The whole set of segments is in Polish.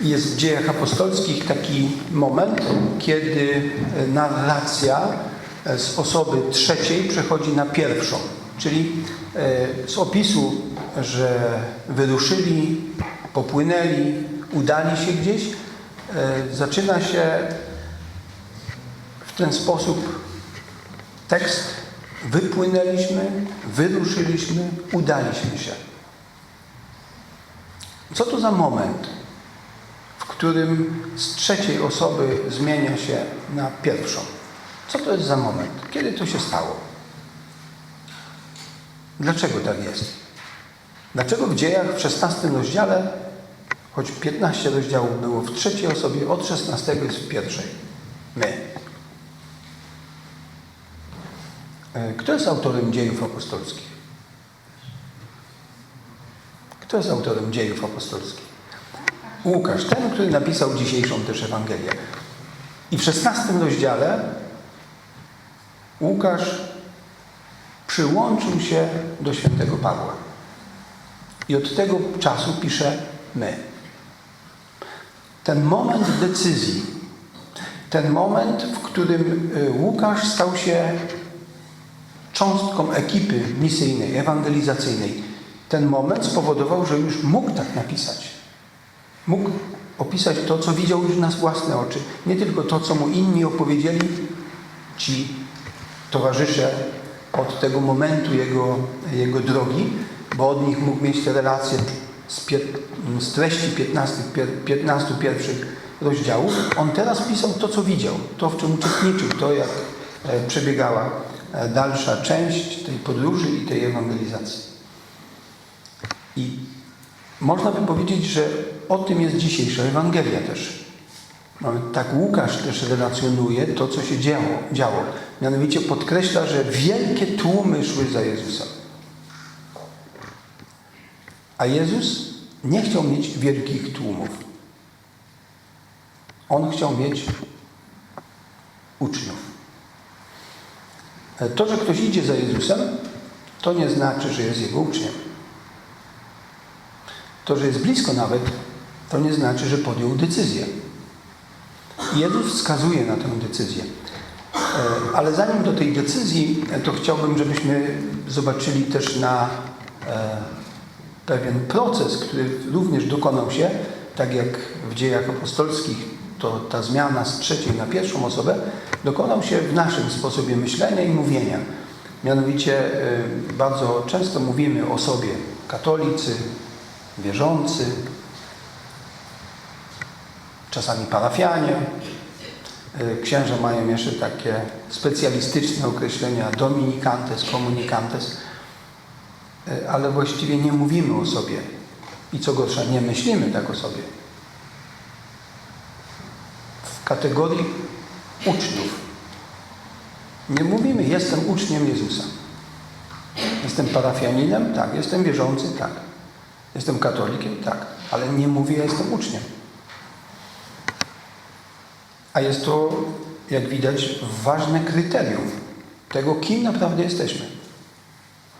Jest w dziejach apostolskich taki moment, kiedy narracja z osoby trzeciej przechodzi na pierwszą. Czyli e, z opisu, że wyruszyli, popłynęli, udali się gdzieś, e, zaczyna się w ten sposób tekst wypłynęliśmy, wyruszyliśmy, udaliśmy się. Co to za moment, którym z trzeciej osoby zmienia się na pierwszą? Co to jest za moment? Kiedy to się stało? Dlaczego tak jest? Dlaczego w dziejach w 16 rozdziale, choć 15 rozdziałów było w trzeciej osobie, od 16 jest w pierwszej? My. E, Kto jest autorem dziejów apostolskich? Kto jest autorem dziejów apostolskich? Łukasz, ten, który napisał dzisiejszą też Ewangelię. I w 16 rozdziale Łukasz przyłączył się do świętego Pawła. I od tego czasu pisze my. Ten moment decyzji, ten moment, w którym y, Łukasz stał się cząstką ekipy misyjnej, ewangelizacyjnej, ten moment spowodował, że już mógł tak napisać. Mógł opisać to, co widział już na własne oczy. Nie tylko to, co mu inni opowiedzieli, ci towarzysze od tego momentu jego, jego drogi, bo od nich mógł mieć te relacje z, pier, z treści 15, 15 pierwszych rozdziałów. On teraz pisał to, co widział, to, w czym uczestniczył, to, jak e, przebiegała e, dalsza część tej podróży i tej ewangelizacji. I można by powiedzieć, że o tym jest dzisiejsza Ewangelia też. Tak Łukasz też relacjonuje to, co się działo, działo. Mianowicie podkreśla, że wielkie tłumy szły za Jezusem. A Jezus nie chciał mieć wielkich tłumów. On chciał mieć uczniów. To, że ktoś idzie za Jezusem, to nie znaczy, że jest Jego uczniem. To, że jest blisko nawet, to nie znaczy, że podjął decyzję. Jezus wskazuje na tę decyzję. E, Ale zanim do tej decyzji, to chciałbym, żebyśmy zobaczyli też na e, pewien proces, który również dokonał się, tak jak w dziejach apostolskich, to ta zmiana z trzeciej na pierwszą osobę dokonał się w naszym sposobie myślenia i mówienia. Mianowicie e, bardzo często mówimy o sobie katolicy, wierzący, czasami parafianie. Księża mają jeszcze takie specjalistyczne określenia dominikantes, komunikantes, ale właściwie nie mówimy o sobie i co gorsza, nie myślimy tak o sobie. W kategorii uczniów. Nie mówimy, jestem uczniem Jezusa. Jestem parafianinem? Tak. Jestem wierzący? Tak. Jestem katolikiem? Tak. Ale nie mówię, ja jestem uczniem. A jest to, jak widać, ważne kryterium tego, kim naprawdę jesteśmy.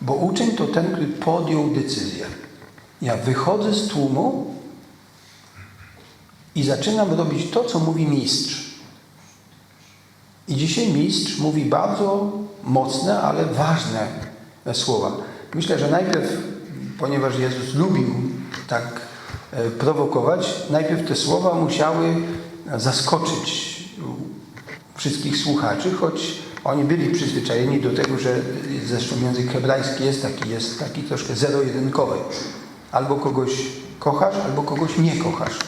Bo uczeń to ten, który podjął decyzję. Ja wychodzę z tłumu i zaczynam robić to, co mówi mistrz. I dzisiaj mistrz mówi bardzo mocne, ale ważne słowa. Myślę, że najpierw, ponieważ Jezus lubił tak prowokować, najpierw te słowa musiały zaskoczyć wszystkich słuchaczy, choć oni byli przyzwyczajeni do tego, że zresztą język hebrajski jest taki, jest taki troszkę zero-jedynkowy. Albo kogoś kochasz, albo kogoś nie kochasz.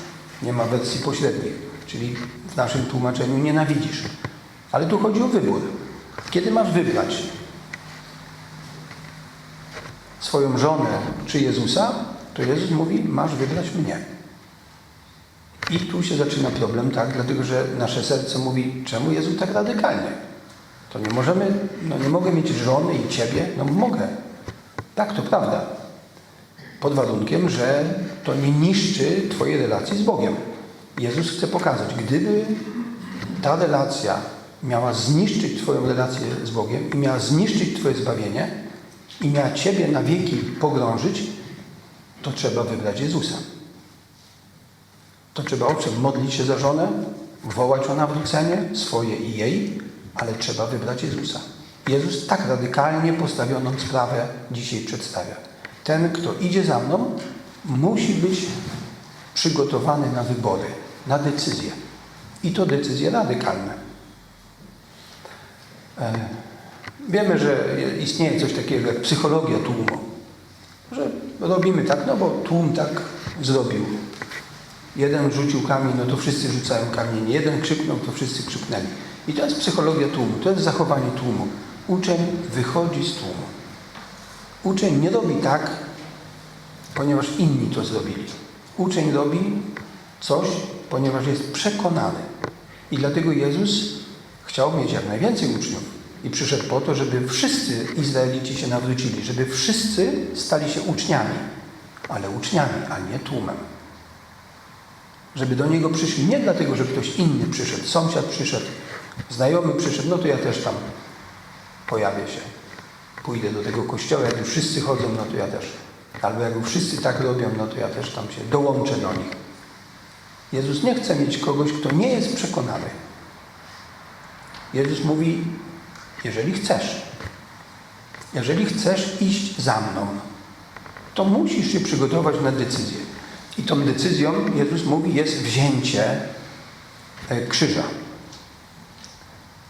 Nie ma wersji pośrednich, czyli w naszym tłumaczeniu nienawidzisz. Ale tu chodzi o wybór. Kiedy masz wybrać swoją żonę czy Jezusa, to Jezus mówi, masz wybrać mnie. I tu się zaczyna problem, tak? Dlatego, że nasze serce mówi, czemu Jezu tak radykalnie? To nie możemy, no nie mogę mieć żony i Ciebie? No mogę. Tak, to prawda. Pod warunkiem, że to nie niszczy Twojej relacji z Bogiem. Jezus chce pokazać, gdyby ta relacja miała zniszczyć Twoją relację z Bogiem i miała zniszczyć Twoje zbawienie i miała Ciebie na wieki pogrążyć, to trzeba wybrać Jezusa. to trzeba owszem modlić się za żonę, wołać o nawrócenie swoje i jej, ale trzeba wybrać Jezusa. Jezus tak radykalnie postawioną sprawę dzisiaj przedstawia. Ten, kto idzie za mną, musi być przygotowany na wybory, na decyzje. I to decyzje radykalne. E, Wiemy, że istnieje coś takiego jak psychologia tłumu. Że robimy tak, no bo tłum tak zrobił. Jeden rzucił kamień, no to wszyscy rzucają kamienie. Jeden krzyknął, to wszyscy krzyknęli. I to jest psychologia tłumu, to jest zachowanie tłumu. Uczeń wychodzi z tłumu. Uczeń nie robi tak, ponieważ inni to zrobili. Uczeń robi coś, ponieważ jest przekonany. I dlatego Jezus chciał mieć jak najwięcej uczniów. I przyszedł po to, żeby wszyscy Izraelici się nawrócili, żeby wszyscy stali się uczniami, ale uczniami, a nie tłumem. Żeby do Niego przyszli nie dlatego, że ktoś inny przyszedł, sąsiad przyszedł, znajomy przyszedł, no to ja też tam pojawię się. Pójdę do tego kościoła, jak już wszyscy chodzą, no to ja też. Albo jak już wszyscy tak robią, no to ja też tam się dołączę do nich. Jezus nie chce mieć kogoś, kto nie jest przekonany. Jezus mówi, jeżeli chcesz, jeżeli chcesz iść za mną, to musisz się przygotować na decyzję. I tą decyzją, Jezus mówi, jest wzięcie e, krzyża.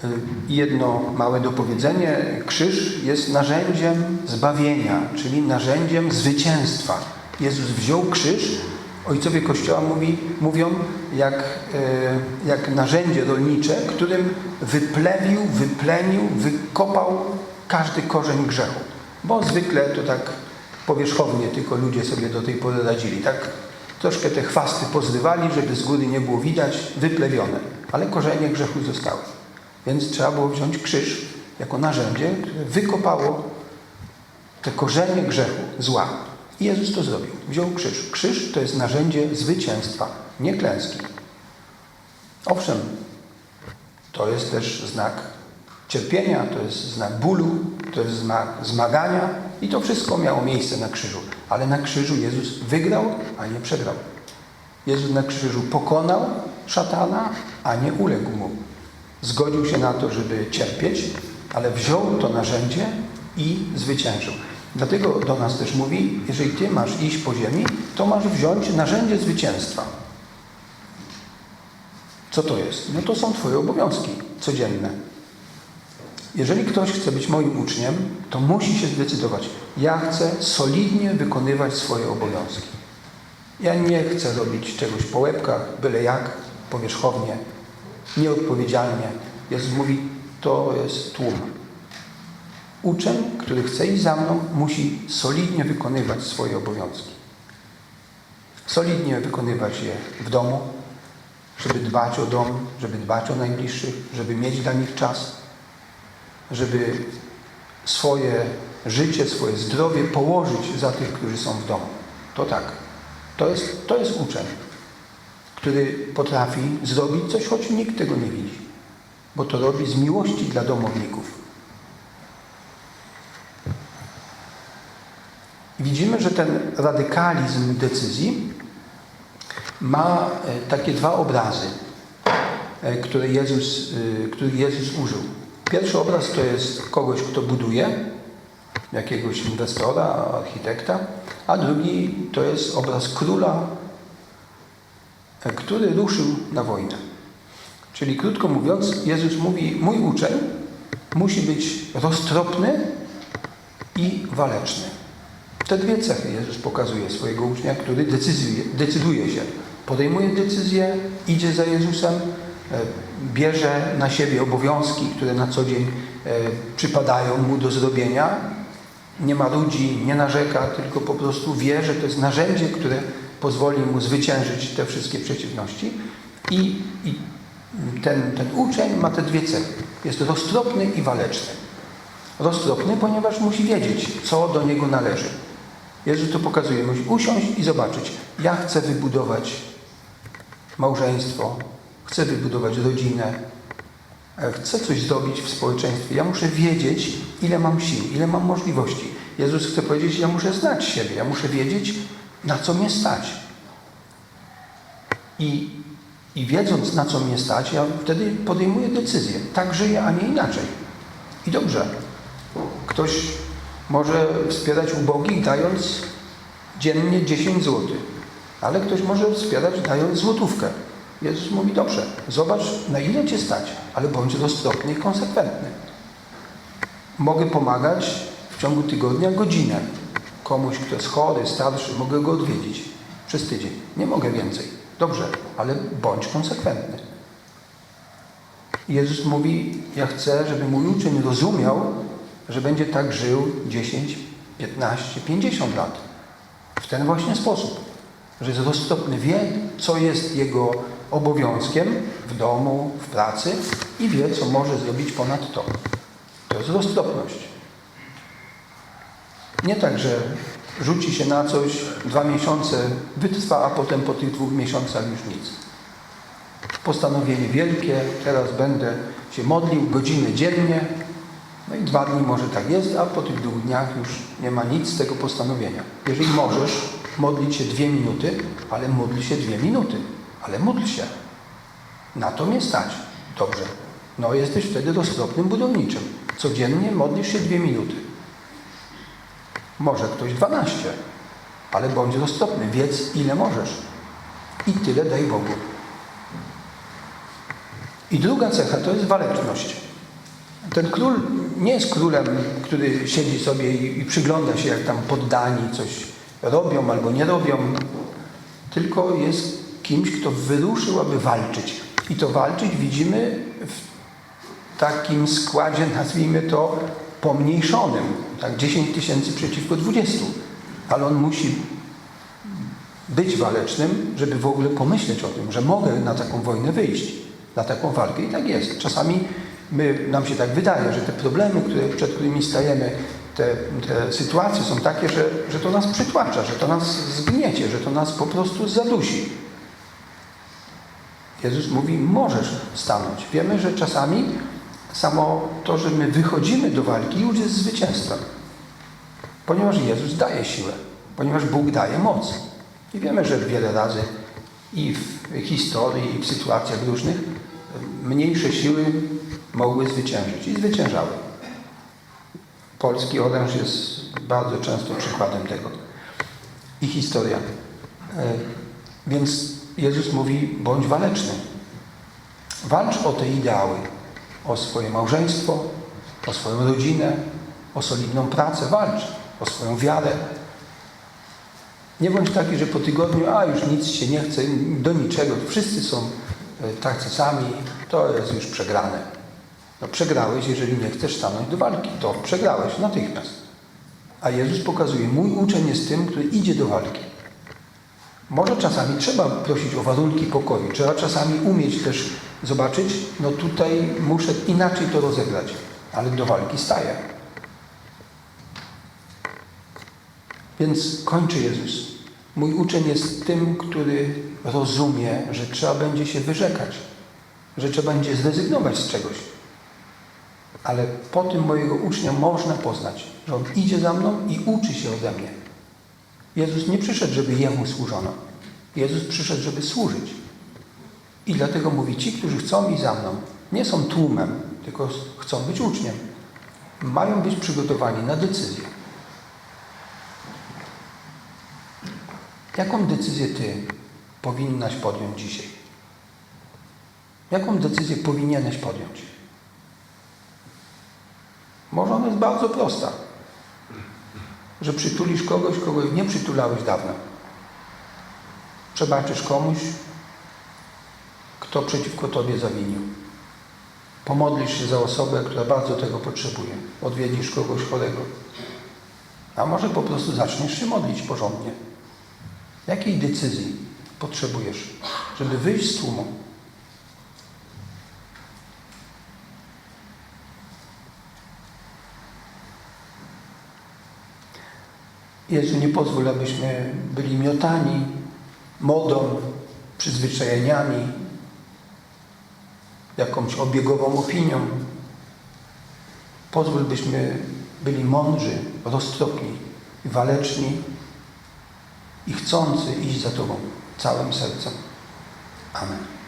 E, Jedno małe dopowiedzenie. Krzyż jest narzędziem zbawienia, czyli narzędziem zwycięstwa. Jezus wziął krzyż. Ojcowie Kościoła mówi, mówią jak, e, jak narzędzie rolnicze, którym wyplewił, wyplenił, wykopał każdy korzeń grzechu. Bo zwykle to tak powierzchownie tylko ludzie sobie do tej pory radzili. Tak troszkę te chwasty pozrywali, żeby z góry nie było widać, wyplewione. Ale korzenie grzechu zostały. Więc trzeba było wziąć krzyż jako narzędzie, które wykopało te korzenie grzechu, zła. Jezus to zrobił. Wziął krzyż. Krzyż to jest narzędzie zwycięstwa, nie klęski. Owszem, to jest też znak cierpienia, to jest znak bólu, to jest znak zmagania i to wszystko miało miejsce na krzyżu. Ale na krzyżu Jezus wygrał, a nie przegrał. Jezus na krzyżu pokonał szatana, a nie uległ mu. Zgodził się na to, żeby cierpieć, ale wziął to narzędzie i zwyciężył. Dlatego do nas też mówi, jeżeli Ty masz iść po ziemi, to masz wziąć narzędzie zwycięstwa. Co to jest? No to są Twoje obowiązki codzienne. Jeżeli ktoś chce być moim uczniem, to musi się zdecydować. Ja chcę solidnie wykonywać swoje obowiązki. Ja nie chcę robić czegoś po łebkach, byle jak, powierzchownie, nieodpowiedzialnie. Jezus mówi, to jest tłum. Uczeń, który chce iść za mną, musi solidnie wykonywać swoje obowiązki. Solidnie wykonywać je w domu, żeby dbać o dom, żeby dbać o najbliższych, żeby mieć dla nich czas, żeby swoje życie, swoje zdrowie położyć za tych, którzy są w domu. To tak. To jest, to jest uczeń, który potrafi zrobić coś, choć nikt tego nie widzi. Bo to robi z miłości dla domowników. Widzimy, że ten radykalizm decyzji ma e, takie dwa obrazy, e, które Jezus, e, który Jezus użył. Pierwszy obraz to jest kogoś, kto buduje, jakiegoś inwestora, architekta, a drugi to jest obraz króla, który ruszył na wojnę. Czyli krótko mówiąc, Jezus mówi, mój uczeń musi być roztropny i waleczny. Te dwie cechy Jezus pokazuje swojego ucznia, który decyduje, decyduje się, podejmuje decyzję, idzie za Jezusem, bierze na siebie obowiązki, które na co dzień przypadają mu do zrobienia. Nie ma ludzi, nie narzeka, tylko po prostu wie, że to jest narzędzie, które pozwoli mu zwyciężyć te wszystkie przeciwności. I, i ten, ten uczeń ma te dwie cechy. Jest roztropny i waleczny. Roztropny, ponieważ musi wiedzieć, co do niego należy. Jezus to pokazuje. Musi usiąść i zobaczyć. Ja chcę wybudować małżeństwo, chcę wybudować rodzinę, chcę coś zrobić w społeczeństwie. Ja muszę wiedzieć, ile mam sił, ile mam możliwości. Jezus chce powiedzieć, ja muszę znać siebie, ja muszę wiedzieć, na co mnie stać. I, I wiedząc, na co mnie stać, ja wtedy podejmuję decyzję. Tak żyję, a nie inaczej. I dobrze. Ktoś może wspierać ubogich, dając dziennie 10 zł. Ale ktoś może wspierać, dając złotówkę. Jezus mówi, dobrze, zobacz, na ile Cię stać, ale bądź roztropny i konsekwentny. Mogę pomagać w ciągu tygodnia godzinę. Komuś, kto jest chory, starszy, mogę go odwiedzić przez tydzień. Nie mogę więcej. Dobrze, ale bądź konsekwentny. Jezus mówi, ja chcę, żeby mój uczeń rozumiał, że będzie tak żył 10, 15, 50 lat. W ten właśnie sposób. Że jest roztropny, wie, co jest jego obowiązkiem w domu, w pracy i wie, co może zrobić ponad to. To jest roztropność. Nie tak, że rzuci się na coś, dwa miesiące wytrwa, a potem po tych dwóch miesiącach już nic. Postanowienie wielkie, teraz będę się modlił godzinę dziennie, no i dwa dni może tak jest, a po tych dwóch dniach już nie ma nic z tego postanowienia. Jeżeli możesz modlić się dwie minuty, ale módl się dwie minuty, ale módl się. Na to mnie stać. Dobrze. No jesteś wtedy roztropnym budowniczym. Codziennie modlisz się dwie minuty. Może ktoś 12, ale bądź roztropny, wiedz ile możesz. I tyle daj Bogu. I druga cecha to jest waleczność. Ten król nie jest królem, który siedzi sobie i, i przygląda się, jak tam poddani coś robią albo nie robią, tylko jest kimś, kto wyruszył, aby walczyć. I to walczyć widzimy w takim składzie, nazwijmy to, pomniejszonym. Tak, 10 tysięcy przeciwko 20. Ale on musi być walecznym, żeby w ogóle pomyśleć o tym, że mogę na taką wojnę wyjść, na taką walkę. I tak jest. Czasami my, nam się tak wydaje, że te problemy, które, przed którymi stajemy, te, te sytuacje są takie, że, że to nas przytłacza, że to nas zgniecie, że to nas po prostu zadusi. Jezus mówi, możesz stanąć. Wiemy, że czasami samo to, że my wychodzimy do walki, już jest zwycięstwem. Ponieważ Jezus daje siłę, ponieważ Bóg daje moc. I wiemy, że wiele razy i w historii, i w sytuacjach różnych mniejsze siły mogły zwyciężyć i zwyciężały. Polski oręż jest bardzo często przykładem tego. I historia. Więc Jezus mówi, bądź waleczny. Walcz o te ideały, o swoje małżeństwo, o swoją rodzinę, o solidną pracę, walcz o swoją wiarę. Nie bądź taki, że po tygodniu, a już nic się nie chce, do niczego, wszyscy są tacy sami, to jest już przegrane. No przegrałeś, jeżeli nie chcesz stanąć do walki, to przegrałeś natychmiast. A Jezus pokazuje, mój uczeń jest tym, który idzie do walki. Może czasami trzeba prosić o warunki pokoju, trzeba czasami umieć też zobaczyć, no tutaj muszę inaczej to rozegrać, ale do walki staję. Więc kończy Jezus. Mój uczeń jest tym, który rozumie, że trzeba będzie się wyrzekać, że trzeba będzie zrezygnować z czegoś. Ale po tym mojego ucznia można poznać, że on idzie za mną i uczy się ode mnie. Jezus nie przyszedł, żeby Jemu służono. Jezus przyszedł, żeby służyć. I dlatego mówi, ci, którzy chcą iść za mną, nie są tłumem, tylko chcą być uczniem. Mają być przygotowani na decyzję. Jaką decyzję Ty powinnaś podjąć dzisiaj? Jaką decyzję powinieneś podjąć? Może ona jest bardzo prosta. Że przytulisz kogoś, kogo nie przytulałeś dawno. Przebaczysz komuś, kto przeciwko Tobie zawinił. Pomodlisz się za osobę, która bardzo tego potrzebuje. Odwiedzisz kogoś chorego. A może po prostu zaczniesz się modlić porządnie. Jakiej decyzji potrzebujesz, żeby wyjść z tłumu? Jezu, nie pozwól, abyśmy byli miotani modą, przyzwyczajeniami, jakąś obiegową opinią. Pozwól, byśmy byli mądrzy, roztropni waleczni i chcący iść za Tobą całym sercem. Amen.